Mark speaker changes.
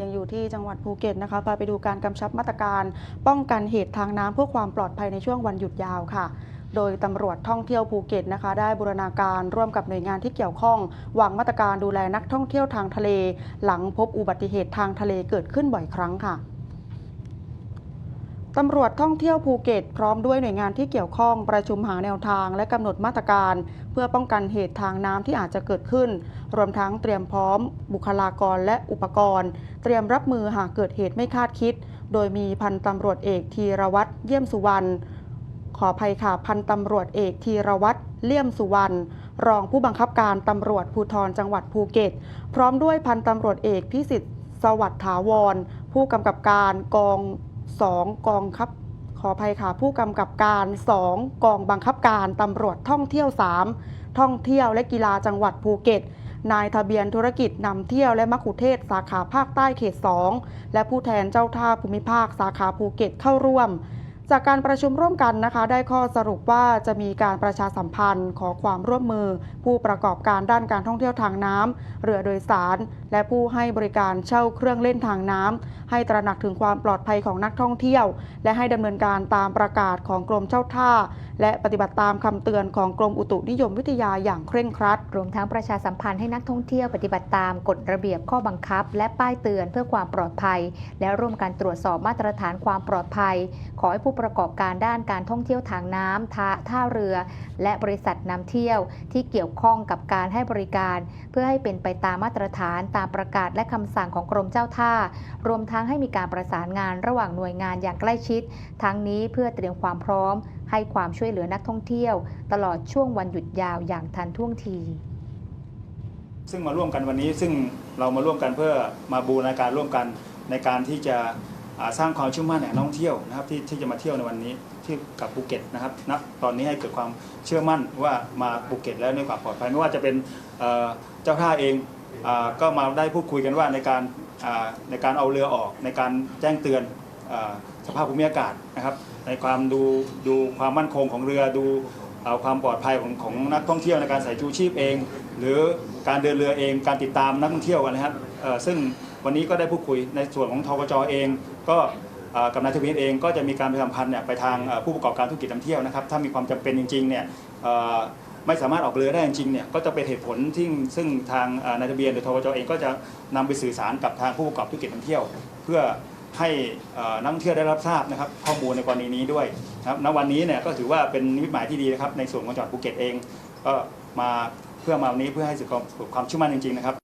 Speaker 1: ยังอยู่ที่จังหวัดภูเก็ตนะคะพาไปดูการกำชับมาตรการ ป้องกันเหตุทางน้ำเพื่อความปลอดภัยในช่วงวันหยุดยาวค่ะโดยตำรวจท่องเที่ยวภูเก็ตนะคะ ได้บูรณาการร่วมกับหน่วยงานที่เกี่ยวข้องวางมาตรการดูแลนักท่องเที่ยวทางทะเล หลังพบอุบัติเหตุทางทะเลเกิดขึ้นบ่อยครั้งค่ะ ตำรวจท่องเที่ยวภูเก็ตพร้อมด้วยหน่วยงานที่เกี่ยวข้องประชุมหาแนวทางและกำหนดมาตรการ เพื่อป้องกันเหตุทางน้ำที่อาจจะเกิดขึ้น รวมทั้งเตรียมพร้อม บุคลากรและอุปกรณ์ เตรียมรับมือหากเกิดเหตุไม่คาดคิด โดยมีพันตำรวจเอกธีรวัตรเยี่ยมสุวรรณขออภัยค่ะพันตำรวจเอกธีรวัตรเลี่ยมสุวรรณรองผู้บังคับการตำรวจภูธรจังหวัดภูเก็ต พร้อมด้วยพันตำรวจเอกพิสิทธิ์สวัสดิ์ถาวร ผู้กำกับการกอง 2 กองคับ ขออภัยค่ะ ผู้กำกับการ 2 กองบังคับการตำรวจท่องเที่ยว 3 ท่องเที่ยวและกีฬาจังหวัดภูเก็ต นายทะเบียนธุรกิจนำเที่ยวและมัคคุเทศสาขาภาคใต้เขต 2 และผู้แทนเจ้าท่าภูมิภาคสาขาภูเก็ตเข้าร่วม จากการประชุมร่วมกันนะคะ ได้ข้อสรุปว่าจะมีการประชาสัมพันธ์ขอความร่วมมือ ผู้ประกอบการด้านการท่องเที่ยวทางน้ำเรือโดยสาร และผู้ให้บริการเช่าเครื่องเล่นทางน้ำให้ตระหนักถึงความปลอดภัยของนักท่องเที่ยว และให้ดำเนินการตามประกาศของกรมเจ้าท่า และปฏิบัติตามคำเตือนของกรมอุตุนิยมวิทยาอย่างเคร่งครัด
Speaker 2: รวมทั้งประชาสัมพันธ์ให้นักท่องเที่ยวปฏิบัติตามกฎระเบียบข้อบังคับ และป้ายเตือนเพื่อความปลอดภัย และร่วมกันตรวจสอบมาตรฐานความปลอดภัย ขอให้ผู้ประกอบการด้านการท่องเที่ยวทางน้ำท่าท่าเรือ และบริษัทนำเที่ยวที่เกี่ยวข้องกับการให้บริการ เพื่อให้เป็นไปตามมาตรฐานตามประกาศและคำสั่งของกรมเจ้าท่า รวมทั้งให้มีการประสานงานระหว่างหน่วยงานอย่างใกล้ชิด ทั้งนี้เพื่อเตรียมความพร้อม ให้ความช่วยเหลือนักท่องเที่ยว ตลอดช่วงวันหยุดยาวอย่างทันท่วงที
Speaker 3: ซึ่งมาร่วมกันวันนี้ซึ่งเรามาร่วมกันเพื่อมาบูรณาการร่วมกันในการที่จะ สร้างความเชื่อมั่นแห่งนักท่องเที่ยวนะครับที่ที่จะมาเที่ยวในวันนี้ที่กับภูเก็ตนะครับณตอนนี้ให้เกิดความเชื่อมั่นว่ามาภูเก็ตแล้วในความปลอดภัยไม่ว่าจะเป็นเจ้าท่าเองอก็มาได้พูดคุยกันว่าในการในการเอาเรือออก ในการแจ้งเตือนอสภาพภูมิอากาศนะครับ ในความดูดูความมั่นคงของเรือดูอความปลอดภัยของของนักท่องเที่ยวในการใส่ชูชีพเอง หรือการเดินเรือเองการติดตามนักท่องเที่ยวกันนะครับซึ่ง วันนี้ก็ได้พูดคุยในส่วนของทกจเอง ก็กับนายทะเบียนเองก็จะมีการประชาสัมพันธ์เนี่ยไปทางผู้ประกอบการธุรกิจนำเที่ยวนะครับถ้ามีความจำเป็นจริงๆเนี่ยไม่สามารถออกเรือได้จริงๆเนี่ยก็จะเป็นเหตุผลที่ซึ่งทางนายทะเบียนหรือทกจเองก็จะนำไปสื่อสารกับทางผู้ประกอบธุรกิจนำเที่ยว เพื่อให้นักท่องเที่ยวได้รับทราบนะครับข้อมูลในกรณีนี้ด้วยนะครับณวันนี้เนี่ยก็ถือว่าเป็นนิมิตหมายที่ดีนะครับในส่วนของจังหวัดภูเก็ตเองก็มาเพื่อมาวันนี้เพื่อให้สึกความความเชื่อมั่นจริงๆนะครับ